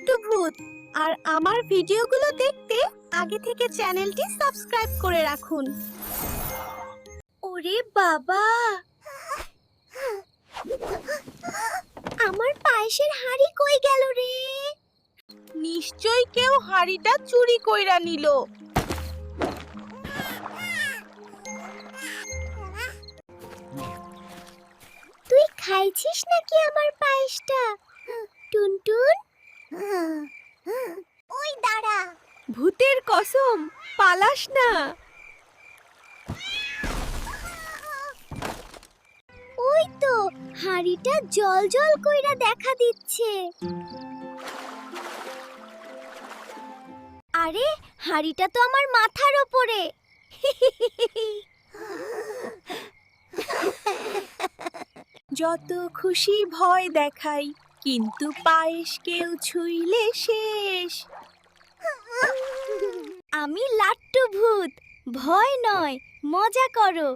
ভূত আর আমার ভিডিওগুলো দেখতে আগে থেকে চ্যানেলটি সাবস্ক্রাইব করে রাখুন। ওরে বাবা! আমার পায়েসের হাড়ি কই গেল রে? নিশ্চয়ই কেউ হাড়িটা চুরি কইরা নিল। তুই খাইছিস নাকি আমার পায়েসটা? টুনটুন ওই দাঁড়া ভূতের কসম পালাস না। ওই তো হাঁড়িটা জল জল কইরা দেখা দিচ্ছে। আরে হাঁড়িটা তো আমার মাথার ওপরে। যত খুশি ভয় দেখাই কিন্তু পায়েস কেউ ছুঁইলে শেষ আমি লাট্টু ভূত। ভয় নয় মজা করো।